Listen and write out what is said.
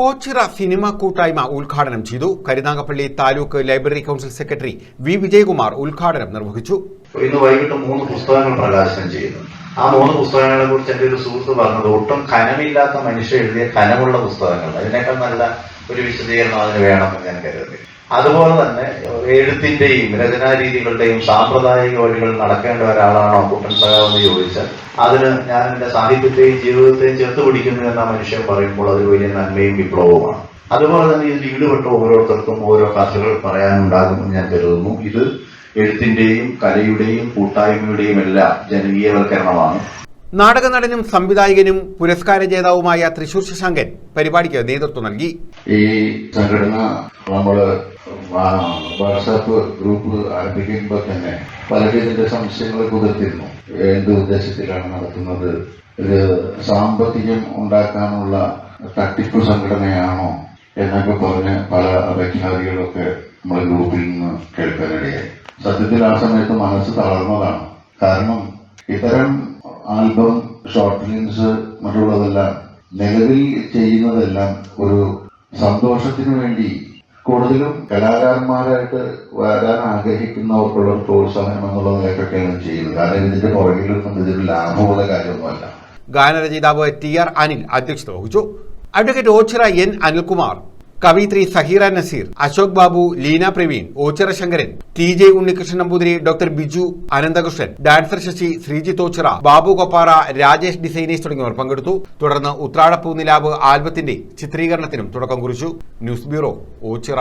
Ochira cinema കൂട്ടായ്മ ഉദ്ഘാടനം ചെയ്തു. Karunagappally taluk library council secretary V Vijayakumar ഉദ്ഘാടനം നിർവഹിച്ചു. ഇന്ന് വൈകിട്ട് മൂന്ന് പുസ്തകങ്ങൾ പ്രകാശനം ചെയ്യുന്നു. ആ മൂന്ന് പുസ്തകങ്ങളെ കുറിച്ച് എന്റെ ഒരു സുഹൃത്ത് പറഞ്ഞത് ഒട്ടും ഖനമില്ലാത്ത മനുഷ്യർ എഴുതിയ ഖനമുള്ള പുസ്തകങ്ങൾ അതിനേക്കാൾ നല്ല ഒരു വിശദീകരണം അതിന് വേണമെന്ന് ഞാൻ കരുതുന്നു. അതുപോലെ തന്നെ എഴുത്തിന്റെയും രചനാരീതികളുടെയും സാമ്പ്രദായിക വഴികൾ നടക്കേണ്ട ഒരാളാണോ കുട്ടൻ സഖാവ് എന്ന് ചോദിച്ചാൽ അതിന് ഞാൻ എന്റെ സാഹിത്യത്തെയും ജീവിതത്തെയും ചേർത്ത് പിടിക്കുന്നു എന്ന മനുഷ്യൻ പറയുമ്പോൾ അത് വലിയ നന്മയും വിപ്ലവവുമാണ്. അതുപോലെ തന്നെ ഇതിൽ ഈടുപെട്ട ഓരോരുത്തർക്കും ഓരോ കഥകൾ പറയാനുണ്ടാകുമെന്ന് ഞാൻ കരുതുന്നു. ഇത് എഴുത്തിന്റെയും കലയുടെയും കൂട്ടായ്മയുടെയും എല്ലാം ജനകീയവൽക്കരണമാണ്. നാടക നടനും സംവിധായകനും പുരസ്കാര ജേതാവുമായ തൃശൂർ ശശാങ്കൻ പരിപാടിക്ക് നേതൃത്വം നൽകി. ഈ സംഘടന നമ്മൾ വാട്സാപ്പ് ഗ്രൂപ്പ് ആരംഭിക്കുമ്പോൾ തന്നെ പലരും ഇതിന്റെ സംശയങ്ങൾ കുതിർത്തിരുന്നു. എന്ത് ഉദ്ദേശത്തിലാണ് നടത്തുന്നത്? ഇത് സാമ്പത്തികം ഉണ്ടാക്കാനുള്ള തട്ടിപ്പ് സംഘടനയാണോ എന്നൊക്കെ പറഞ്ഞ് പല അപേക്ഷാദികളൊക്കെ നമ്മുടെ ഗ്രൂപ്പിൽ നിന്ന് കേൾക്കാനിടയായി. സത്യത്തിൽ ആ സമയത്ത് മനസ്സ് തളർന്നതാണ്. കാരണം ഇത്തരം ആൽബം ഷോർട്ട് ഫിലിംസ് മറ്റുള്ളതെല്ലാം നിലവിൽ ചെയ്യുന്നതെല്ലാം ഒരു സന്തോഷത്തിന് വേണ്ടി കൂടുതലും കലാകാരന്മാരായിട്ട് വരാൻ ആഗ്രഹിക്കുന്നവർക്കുള്ള പ്രോത്സാഹനം എന്നുള്ള നിലക്കൊക്കെയാണ് ചെയ്യുന്നത്. കാരണം ഇതിന്റെ പുറകിലൊന്നും ഇതിന് ലാഭമുള്ള കാര്യമൊന്നുമല്ല. ഗാനരചയിതാവ് ടി ആർ അനിൽ അധ്യക്ഷത വഹിച്ചു. Advocate Ochira N Anilkumar കവിത്രി Saheera Nazeer Ashok Babu Leena Praveen Ochira Sankaran T J Unnikrishnan Namboothiri doctor Biju Ananthakrishnan dancer Sasi Sreejith Ochira Babu Koppara Rajesh designers തുടങ്ങിയവർ പങ്കെടുത്തു. തുടർന്ന് ഉത്രാടപ്പൂ നിലാവ് ആൽബത്തിന്റെ ചിത്രീകരണത്തിനും തുടക്കം കുറിച്ചു. News bureau Ochira.